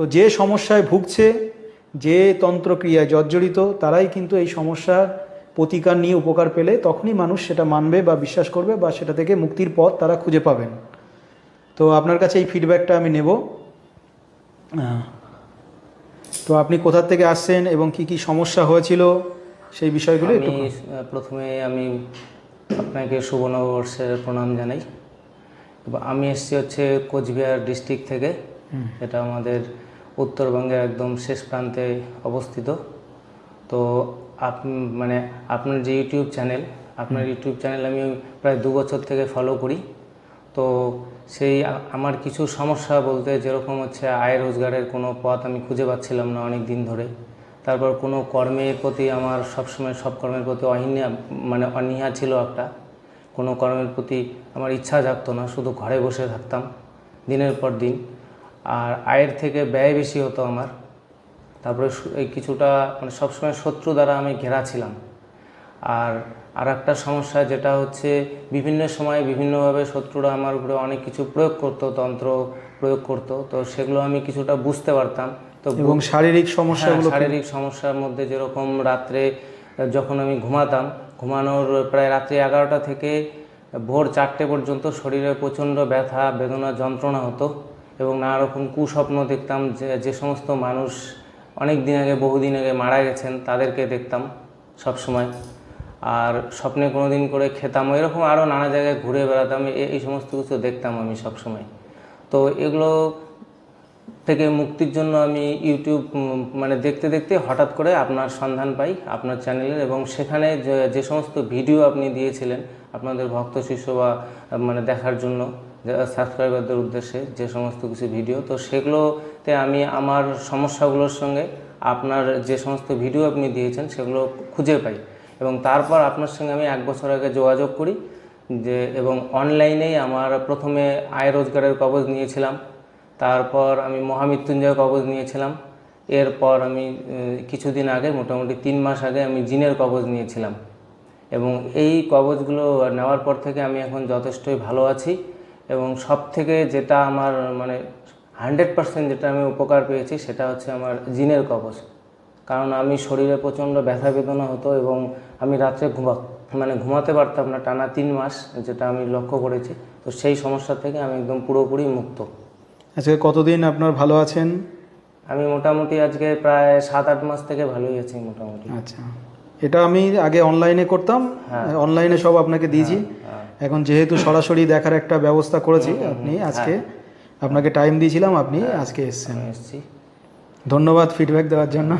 তো যে সমস্যায় ভুগছে যে তন্ত্রক্রিয়ায় জর্জরিত তারাই কিন্তু এই সমস্যার প্রতিকার নিয়ে উপকার পেলে তখনই মানুষ সেটা মানবে বা বিশ্বাস করবে বা সেটা থেকে মুক্তির পথ তারা খুঁজে পাবেন। তো আপনার কাছে এই ফিডব্যাকটা আমি নেব। তো আপনি কোথা থেকে আসছেন এবং কি কি সমস্যা হয়েছিল সেই বিষয়গুলো একটু প্রথমে আমি আপনাকে শুভ নববর্ষের প্রণাম জানাই। আমি এসেছি হচ্ছে কোচবিহার ডিস্ট্রিক্ট থেকে। এটা আমাদের উত্তরবঙ্গের একদম শেষ প্রান্তে অবস্থিত। তো আপ মানে আপনার যে ইউটিউব চ্যানেল আপনার ইউটিউব চ্যানেল আমি প্রায় দু বছর থেকে ফলো করি। তো সেই আমার কিছু সমস্যা বলতে যেরকম হচ্ছে আয় রোজগারের কোনো পথ আমি খুঁজে পাচ্ছিলাম না অনেক দিন ধরে। তারপর কোনো কর্মের প্রতি আমার সবসময় সব কর্মের প্রতি অহিন্যা মানে অনীহা ছিল একটা। কোনো কর্মের প্রতি আমার ইচ্ছা জাগতো না শুধু ঘরে বসে থাকতাম দিনের পর দিন। আর আয়ের থেকে ব্যয় বেশি হতো আমার। তারপরে এই কিছুটা মানে সবসময় শত্রু দ্বারা আমি ঘেরা ছিলাম। আর আর একটা সমস্যা যেটা হচ্ছে বিভিন্ন সময় বিভিন্নভাবে শত্রুরা আমার উপরে অনেক কিছু প্রয়োগ করতো তন্ত্র প্রয়োগ করতো। তো সেগুলো আমি কিছুটা বুঝতে পারতাম। তো এবং শারীরিক সমস্যা শারীরিক সমস্যার মধ্যে যেরকম রাত্রে যখন আমি ঘুমাতাম ঘুমানোর প্রায় রাত্রি এগারোটা থেকে ভোর চারটে পর্যন্ত শরীরে প্রচণ্ড ব্যথা বেদনা যন্ত্রণা হতো। এবং নানা রকম কুস্বপ্ন দেখতাম যে যে সমস্ত মানুষ অনেক দিন আগে, বহুদিন আগে মারা গেছেন, তাদেরকে দেখতাম সব সময় আর স্বপ্নে কোনো দিন করে খেতাম, এরকম আরও নানা জায়গায় ঘুরে বেড়াতাম এই সমস্ত কিছু দেখতাম আমি সব সময় তো এগুলো থেকে মুক্তির জন্য আমি ইউটিউব মানে দেখতে দেখতে হঠাৎ করে আপনার সন্ধান পাই, আপনার চ্যানেলের এবং সেখানে যে যে সমস্ত ভিডিও আপনি দিয়েছিলেন আপনাদের ভক্ত শিষ্য বা মানে দেখার জন্য সাবস্ক্রাইবারদের উদ্দেশ্যে যে সমস্ত কিছু ভিডিও তো সেগুলোতে আমি আমার সমস্যাগুলোর সঙ্গে আপনার যে সমস্ত ভিডিও আপনি দিয়েছেন, সেগুলো খুঁজে পাই। এবং তারপর আপনার সঙ্গে আমি এক বছর আগে যোগাযোগ করি যে, এবং অনলাইনেই আমার প্রথমে আয় রোজগারের কবজ নিয়েছিলাম, তারপর আমি মহামৃত্যুঞ্জয় কবজ নিয়েছিলাম, এরপর আমি কিছুদিন আগে, মোটামুটি তিন মাস আগে আমি জিনের কবজ নিয়েছিলাম। এবং এই কবজগুলো নেওয়ার পর থেকে আমি এখন যথেষ্টই ভালো আছি। এবং সব থেকে যেটা আমার মানে হান্ড্রেড পার্সেন্ট যেটা আমি উপকার পেয়েছি সেটা হচ্ছে আমার জিনের কবজ কারণ আমি শরীরে প্রচণ্ড ব্যথা বেদনা হতো এবং আমি রাত্রে ঘুমা মানে ঘুমাতে পারতাম না টানা তিন মাস যেটা আমি লক্ষ্য করেছি। তো সেই সমস্যা থেকে আমি একদম পুরোপুরি মুক্ত। আজকে কতদিন আপনার ভালো আছেন? আমি মোটামুটি আজকে প্রায় সাত আট মাস থেকে ভালোই আছি মোটামুটি। আচ্ছা। এটা আমি আগে অনলাইনে করতাম। অনলাইনে সব আপনাকে দিয়েছি। হ্যাঁ। এখন যেহেতু সরাসরি দেখার একটা ব্যবস্থা করেছি আপনি আজকে আপনাকে টাইম দিয়েছিলাম আপনি আজকে এসছেন। ধন্যবাদ ফিডব্যাক দেওয়ার জন্য।